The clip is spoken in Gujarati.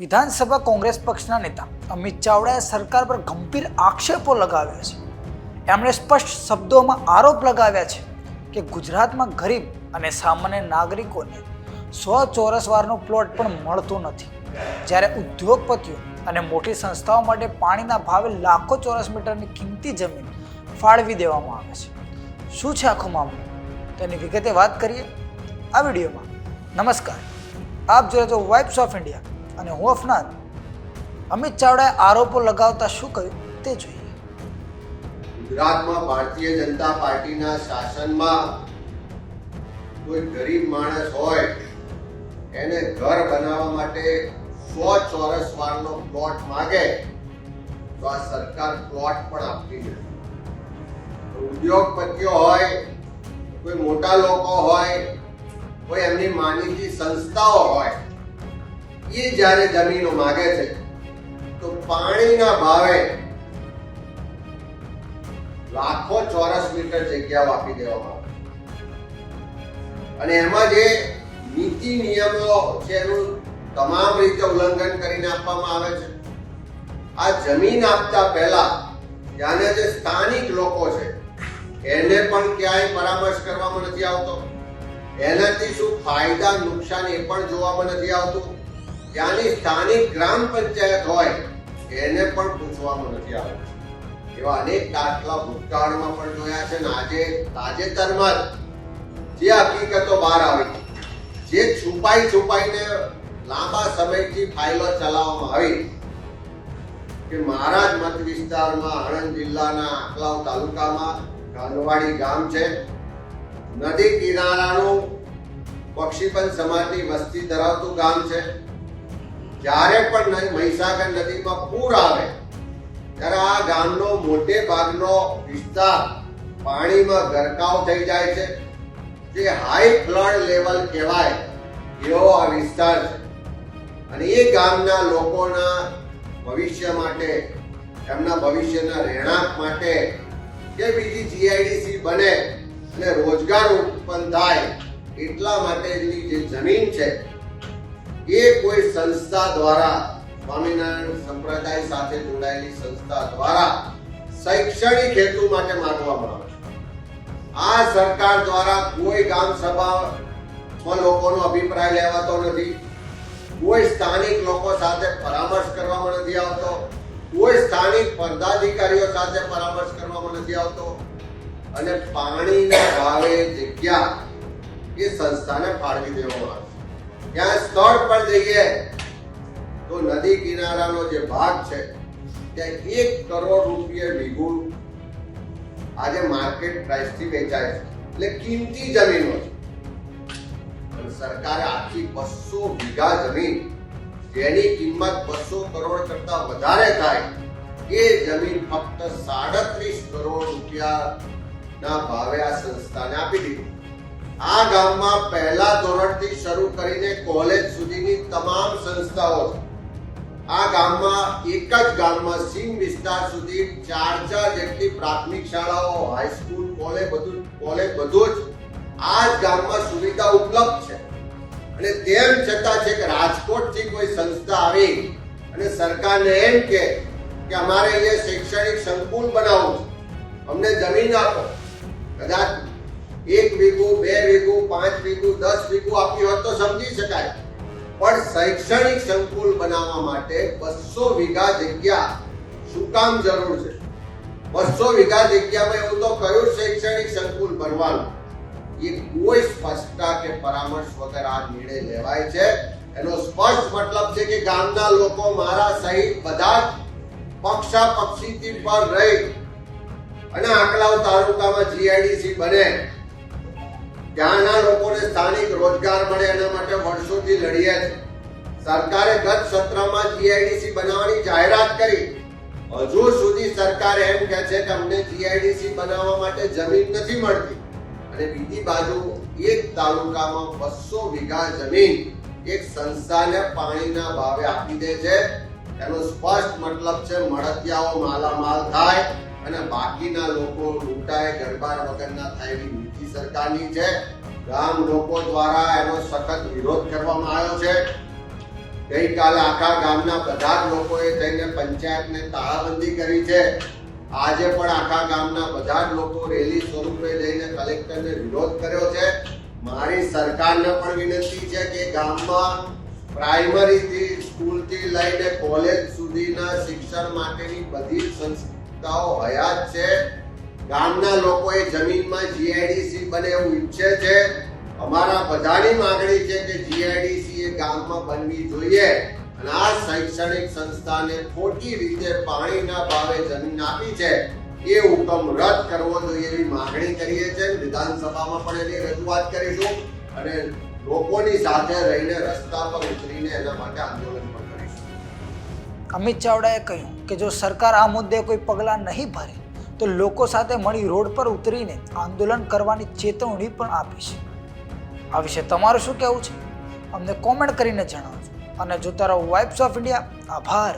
વિધાનસભા કોંગ્રેસ પક્ષના નેતા અમિત ચાવડાએ સરકાર પર ગંભીર આક્ષેપો લગાવ્યા છે. એમણે સ્પષ્ટ શબ્દોમાં આરોપ લગાવ્યા છે કે ગુજરાતમાં ગરીબ અને સામાન્ય નાગરિકોને સો ચોરસ વારનો પ્લોટ પણ મળતો નથી. જ્યારે ઉદ્યોગપતિઓ અને મોટી સંસ્થાઓ માટે પાણીના ભાવે લાખો ચોરસ મીટરની કિંમતી જમીન ફાળવી દેવામાં આવે છે. શું છે આખો મામલો? તેની વિગતે વાત કરીએ આ વિડીયોમાં. નમસ્કાર. આપ જોઈ છો વાઇબ્સ ઓફ ઇન્ડિયા અને હું અફનાર અમિત ચાવડાએ આરોપો લગાવતા શું કહ્યું તે જોઈએ. ગુજરાતમાં ભારતીય જનતા પાર્ટીના શાસનમાં કોઈ ગરીબ માણસ હોય, એને ઘર બનાવવા માટે સો ચોરસ વારનો પ્લોટ માગે, તો આ સરકાર પ્લોટ પણ આપતી નથી. ઉદ્યોગપતિઓ હોય, કોઈ મોટા લોકો હોય, કોઈ એમની માનીતી સંસ્થાઓ હોય એ જ્યારે જમીનો માગે છે, તો પાણીના ભાવે લાખો ચોરસ મીટર જગ્યાઓ આપી દેવામાં આવે. અને એમાં જે નીતિ નિયમો છે, એનું તમામ રીતે ઉલ્લંઘન કરીને આપવામાં આવે છે. આ જમીન આપતા પહેલા ત્યાંના જે સ્થાનિક લોકો છે, એને પણ ક્યાંય પરામર્શ કરવામાં નથી આવતો. એનાથી શું ફાયદા નુકસાન એ પણ જોવામાં નથી આવતું. ત્યાંની સ્થાનિક ગ્રામ પંચાયત હોય, એને પણ પૂછવામાં નથી આવતું. એવા અનેક દાખલા ભૂતકાળમાં પણ જોયા છે ને આજે તાજેતરમાં જ હકીકતો બહાર આવી. જે છુપાઈ છુપાઈને લાંબા સમયથી ફાઇલો ચલાવવામાં આવી કે મારા જ મત વિસ્તારમાં આણંદ જિલ્લાના આકલાવ તાલુકામાં ગાંધવાડી ગામ છે. નદી કિનારાનું પક્ષીપંચ સમાજની વસ્તી ધરાવતું ગામ છે. જ્યારે પણ મહીસાગર નદીમાં પૂર આવે, ત્યારે આ ગામનો મોટે ભાગનો વિસ્તાર પાણીમાં ગરકાવ થઈ જાય છે. જે હાઈ ફ્લડ લેવલ કહેવાય, એવો આ વિસ્તાર છે. અને એ ગામના લોકોના ભવિષ્ય માટે, એમના ભવિષ્યના રહેણાંક માટે, કે બીજી જીઆઈડીસી બને, અને રોજગાર ઉત્પન્ન થાય, એટલા માટેની જે જમીન છે એ કોઈ સંસ્થા દ્વારા, સ્વામિનારાયણ સંપ્રદાય સાથે જોડાયેલી સંસ્થા દ્વારા શૈક્ષણિક હેતુ માટે માંગવામાં આવે છે. આ સરકાર દ્વારા કોઈ ગામ સભામાં લોકોનો અભિપ્રાય લેવાતો નથી, કોઈ સ્થાનિક લોકો સાથે પરામર્શ કરવામાં નથી આવતો, કોઈ સ્થાનિક પદાધિકારીઓ સાથે પરામર્શ કરવામાં નથી આવતો, અને પાણીના ભાવે જગ્યા એ સંસ્થાને ફાળવી દેવામાં આવે ત્યાં સ્થળ પર જઈએ. તો નદી કિનારાનો જે ભાગ છે, ત્યાં એક કરોડ રૂપિયા વીઘું આજે માર્કેટ પ્રાઇસથી વેચાય છે. એટલે કિંમતી જમીનો છે. સરકારે આખી બસો વીઘા જમીન, જેની કિંમત બસો કરોડ કરતા વધારે થાય, એ જમીન ફક્ત સાડત્રીસ કરોડ રૂપિયા ના ભાવે આ સંસ્થાને આપી દીધી. આ ગામમાં પહેલા ધોરણથી શરૂ કરીને કોલેજ સુધીની તમામ સંસ્થાઓ આ ગામમાં એક જ ગામમાં સીમ વિસ્તાર સુધી ચાર ચાર જેટલી પ્રાથમિક શાળાઓ હાઈસ્કૂલ કોલેજ બધું કોલેજ બધું જ આ જ ગામમાં સુવિધા ઉપલબ્ધ છે. અને તેમ છતાં છે કે રાજકોટથી કોઈ સંસ્થા આવી અને સરકારને એમ કે કે અમારે અહીંયા શૈક્ષણિક સંકુલ બનાવવું છે. અમને જમીન આપો. કદાચ એક વીઘું બે વીઘું પાંચ વીઘું દસ વીઘું આપી હોત તો સમજી શકાય. પણ શૈક્ષણિક સંકુલ બનાવવા માટે બસો વીઘા જગ્યા શું કામ જરૂર છે? બસો વીઘા જગ્યામાં એવું તો કયું શૈક્ષણિક સંકુલ બનવાનું? એ કોઈ સ્પષ્ટતા કે પરામર્શ વગર આ નિર્ણય લેવાય છે. એનો સ્પષ્ટ મતલબ છે કે ગામના લોકો મારા સહિત બધા પક્ષા પક્ષીથી પર રહી અને આકલાવ તાલુકામાં જીઆઈડીસી બને. ત્યાંના લોકોને સ્થાનિક રોજગાર મળે એના માટે વર્ષોથી લડીએ છે સરકારે ગત સત્રમાં જીઆઈડીસી બનાવવાની જાહેરાત કરી. હજુ સુધી સરકાર એમ કહે છે કે અમને જીઆઈડીસી બનાવવા માટે જમીન નથી મળતી. અને બીજી બાજુ એક તાલુકામાં બસો વીઘા જમીન એક સંસ્થાને પાણીના ભાવે આપી દે છે. એનો સ્પષ્ટ મતલબ છે મળતિયાઓ માલામાલ થાય. અને બાકીના લોકો લૂંટાય ગરબાર વગરના થાય નીતિ સરકારની છે. ગામ લોકો દ્વારા એનો સખત વિરોધ કરવામાં આવ્યો છે. ગઈકાલે આખા ગામના બધા જ લોકોએ જઈને પંચાયતને તાળાબંધી કરી છે. આજે પણ આખા ગામના બધા જ લોકો રેલી સ્વરૂપે જઈને કલેક્ટરને વિરોધ કર્યો છે. મારી સરકારને પણ વિનંતી છે કે ગામમાં પ્રાઇમરીથી સ્કૂલથી લઈને કોલેજ સુધીના શિક્ષણ માટેની બધી જ સંસ્થાઓ હયાત છે. ગામના લોકોએ જમીનમાં જીઆઈડીસી બને એવું ઈચ્છે છે. અમારા બધાની માંગણી છે કે જીઆઈડીસી એ ગામમાં બનવી જોઈએ. અને આ શૈક્ષણિક સંસ્થાને ખોટી રીતે પાણીના ભાવે જમીન આપી છે. એ હુકમ રદ કરવો જોઈએ એવી માંગણી કરીએ છીએ. વિધાનસભામાં પણ એની રજૂઆત કરીશું. અને લોકોની સાથે રહીને રસ્તા પર ઉતરીને એના માટે આંદોલન અમિત ચાવડાએ કહ્યું કે જો સરકાર આ મુદ્દે કોઈ પગલાં નહીં ભરે, તો લોકો સાથે મળી રોડ પર ઉતરીને આંદોલન કરવાની ચેતવણી પણ આપી છે. આ વિશે તમારું શું કહેવું છે? અમને કોમેન્ટ કરીને જણાવજો. અને જોતા રહો વાઇબ્સ ઓફ ઇન્ડિયા આભાર.